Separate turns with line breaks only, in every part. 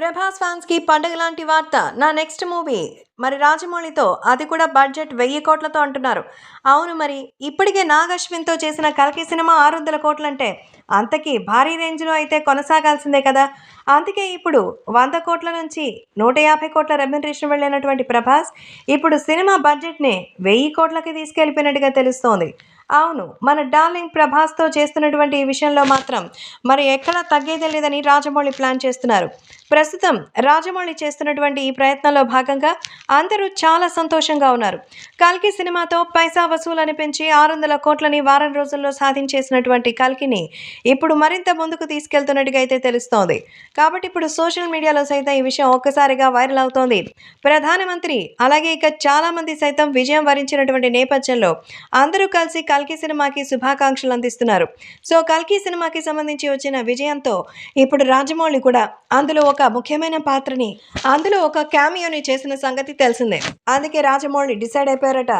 ప్రభాస్ ఫ్యాన్స్కి పండుగ లాంటి వార్త. నా నెక్స్ట్ మూవీ. మరి రాజమౌళితో అది కూడా బడ్జెట్ వెయ్యి కోట్లతో అంటున్నారు. అవును మరి ఇప్పటికే నాగ్ అశ్విన్తో చేసిన కల్కి సినిమా ఆరు వందల కోట్లంటే అంతకీ భారీ రేంజ్లో అయితే కొనసాగాల్సిందే కదా. అందుకే ఇప్పుడు వంద కోట్ల నుంచి నూట యాభై కోట్ల రెమ్యునరేషన్ వెళ్ళినటువంటి ప్రభాస్ ఇప్పుడు సినిమా బడ్జెట్ని వెయ్యి కోట్లకి తీసుకెళ్ళిపోయినట్టుగా తెలుస్తోంది. అవును మన డార్లింగ్ ప్రభాస్తో చేస్తున్నటువంటి ఈ విషయంలో మాత్రం మరి ఎక్కడా తగ్గేదే లేదని రాజమౌళి ప్లాన్ చేస్తున్నారు. ప్రస్తుతం రాజమౌళి చేస్తున్నటువంటి ఈ ప్రయత్నంలో భాగంగా అందరూ చాలా సంతోషంగా ఉన్నారు. కల్కి సినిమాతో పైసా వసూలని పెంచి ఆరు వందల కోట్లని వారం రోజుల్లో సాధించేసినటువంటి కల్కిని ఇప్పుడు మరింత ముందుకు తీసుకెళ్తున్నట్టుగా అయితే తెలుస్తోంది. కాబట్టి ఇప్పుడు సోషల్ మీడియాలో సైతం ఈ విషయం ఒక్కసారిగా వైరల్ అవుతోంది. ప్రధానమంత్రి అలాగే ఇక చాలామంది సైతం విజయం వరించినటువంటి నేపథ్యంలో అందరూ కలిసి కల్కి సినిమాకి శుభాకాంక్షలు అందిస్తున్నారు. సో కల్కి సినిమాకి సంబంధించి వచ్చిన విజయంతో ఇప్పుడు రాజమౌళి కూడా అందులో ఒక ముఖ్యమైన పాత్రని అందులో ఒక క్యామియోని చేసిన సంగతి తెలిసిందే. అందుకే రాజమౌళి డిసైడ్ అయిపోయారట.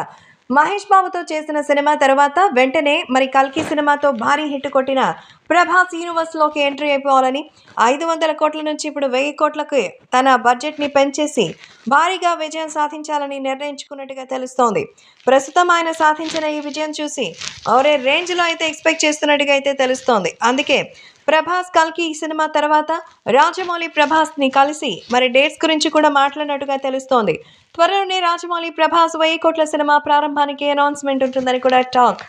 మహేష్ బాబుతో చేసిన సినిమా తర్వాత వెంటనే మరి కల్కి సినిమాతో భారీ హిట్ కొట్టిన ప్రభాస్ యూనివర్స్లోకి ఎంట్రీ అయిపోవాలని ఐదు వందల కోట్ల నుంచి ఇప్పుడు వెయ్యి కోట్లకు తన బడ్జెట్ని పెంచేసి భారీగా విజయం సాధించాలని నిర్ణయించుకున్నట్టుగా తెలుస్తోంది. ప్రస్తుతం ఆయన సాధించిన ఈ విజయం చూసి ఒరే రేంజ్లో అయితే ఎక్స్పెక్ట్ చేస్తున్నట్టుగా అయితే తెలుస్తోంది. అందుకే ప్రభాస్ కల్కి ఈ సినిమా తర్వాత రాజమౌళి ప్రభాస్ని కలిసి మరి డేట్స్ గురించి కూడా మాట్లాడినట్టుగా తెలుస్తోంది. త్వరలోనే రాజమౌళి ప్రభాస్ వెయ్యి కోట్ల సినిమా ప్రారంభానికి అనౌన్స్మెంట్ ఉంటుందని కూడా టాక్.